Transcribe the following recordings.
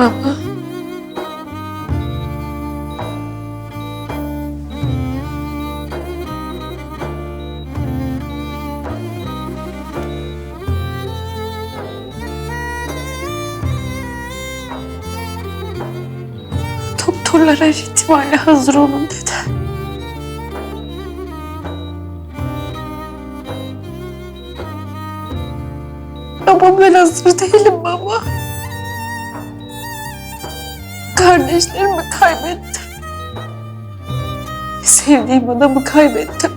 Baba. Doktorlara ihtimalle hazır olun dedi. Ama ben hazır değilim baba. Kardeşlerimi kaybettim. Sevdiğim adamı kaybettim.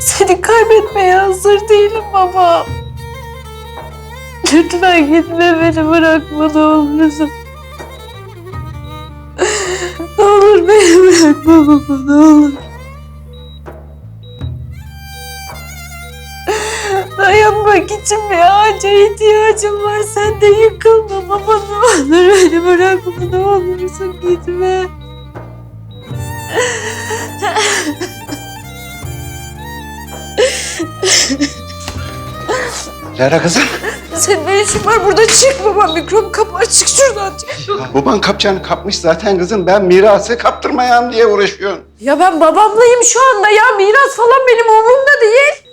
Seni kaybetmeye hazır değilim baba. Lütfen gitme beni bırakma ne olursun. Ne olur beni bırakma baba ne olur. Dayanmak için bir ağaca ihtiyacım var. Sen de yıkılma baba ne olur beni bırakma ne olursun gitme. Lara kızım. Senin ne işin var burada çık baba mikrop kapı açık şuradan çık. Baban kapacağını kapmış zaten kızım. Ben mirası kaptırmayayım diye uğraşıyorum. Ya ben babamlayım şu anda ya miras falan benim umurumda değil.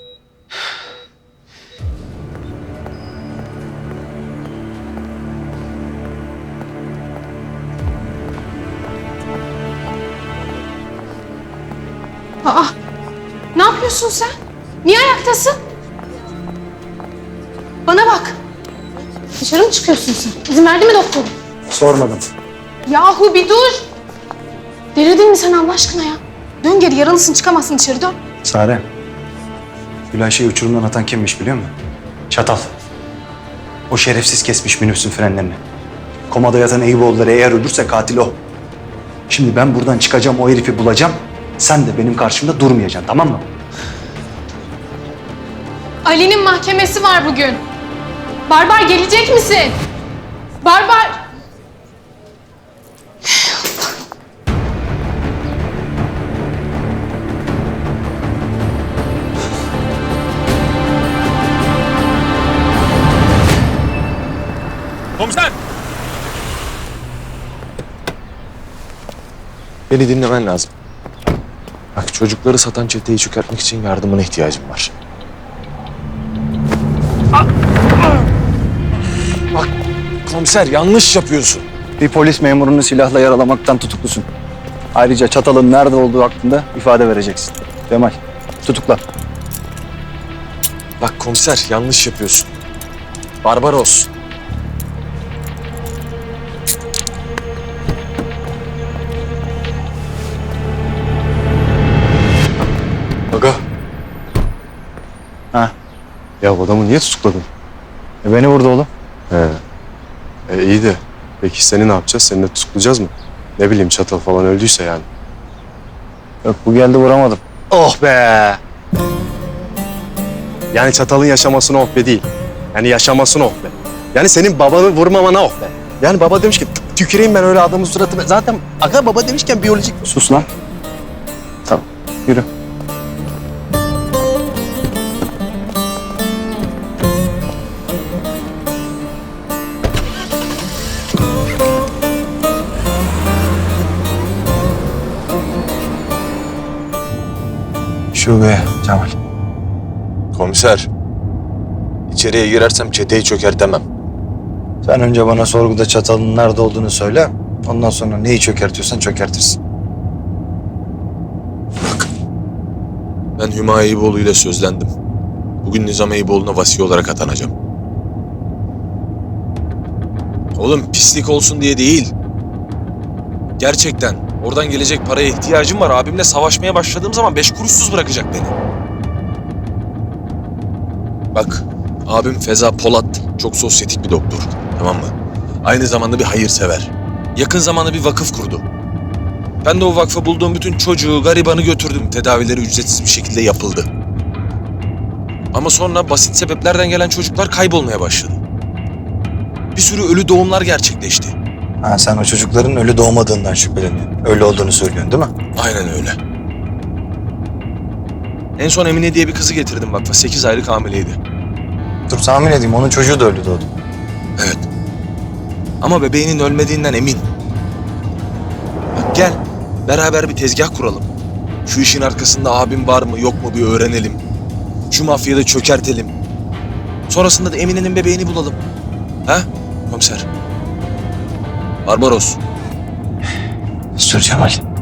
Aa, ne yapıyorsun sen? Niye ayaktasın? Bana bak. Dışarı mı çıkıyorsun sen? İzin verdi mi doktor? Sormadım. Yahu bir dur. Delirdin mi sen Allah aşkına ya? Dön geri yaralısın çıkamazsın dışarı dön. Sare. Gülay şey uçurumdan atan kimmiş biliyor musun? Çatal. O şerefsiz kesmiş minibüsün frenlerini. Komada yatan Eyüboğulları eğer ölürse katil o. Şimdi ben buradan çıkacağım, o herifi bulacağım. Sen de benim karşımda durmayacaksın, tamam mı? Ali'nin mahkemesi var bugün. Barbar gelecek misin? Barbar. Komiser! Beni dinlemen lazım. Bak çocukları satan çeteyi çökertmek için yardımına ihtiyacım var. Bak komiser yanlış yapıyorsun. Bir polis memurunu silahla yaralamaktan tutuklusun. Ayrıca çatalın nerede olduğu hakkında ifade vereceksin. Cemal, tutukla. Bak komiser yanlış yapıyorsun. Barbaros. Ya adamı niye tutukladın? E beni vurdu oğlum. He. E iyi de peki seni ne yapacağız? Seni de tutuklayacağız mı? Ne bileyim çatal falan öldüyse yani. Yok bu geldi vuramadım. Oh be! Yani çatalın yaşamasına oh be değil. Yani yaşamasına oh be. Yani senin babanı vurmamana oh be. Yani baba demiş ki "Tü- tüküreyim ben öyle adamın suratına. Zaten aga baba demişken biyolojik... Sus lan. Tamam, yürü. Şubeye Cemal. Komiser. İçeriye girersem çeteyi çökertemem. Sen önce bana sorguda çatalın nerede olduğunu söyle. Ondan sonra neyi çökertiyorsan çökertirsin. Ben Hüma Eyüboğlu ile sözlendim. Bugün Nizam Eyüboğlu'na vasi olarak atanacağım. Oğlum pislik olsun diye değil. Gerçekten oradan gelecek paraya ihtiyacım var. Abimle savaşmaya başladığım zaman beş kuruşsuz bırakacak beni. Bak abim Feza Polat çok sosyetik bir doktor. Tamam mı? Aynı zamanda bir hayırsever. Yakın zamanda bir vakıf kurdu. Ben de o vakfa bulduğum bütün çocuğu, garibanı götürdüm. Tedavileri ücretsiz bir şekilde yapıldı. Ama sonra basit sebeplerden gelen çocuklar kaybolmaya başladı. Bir sürü ölü doğumlar gerçekleşti. Ha, sen o çocukların ölü doğmadığından şüpheleniyorsun. Öyle olduğunu söylüyorsun değil mi? Aynen öyle. En son Emine diye bir kızı getirdim vakfa. 8 aylık hamileydi. Dur tahmin edeyim onun çocuğu da ölü doğdu. Evet. Ama bebeğinin ölmediğinden emin. Bak gel, beraber bir tezgah kuralım. Şu işin arkasında abim var mı yok mu bir öğrenelim. Şu mafyayı da çökertelim. Sonrasında da Emine'nin bebeğini bulalım. Ha? Komiser. Barbaros. Sür Cemal.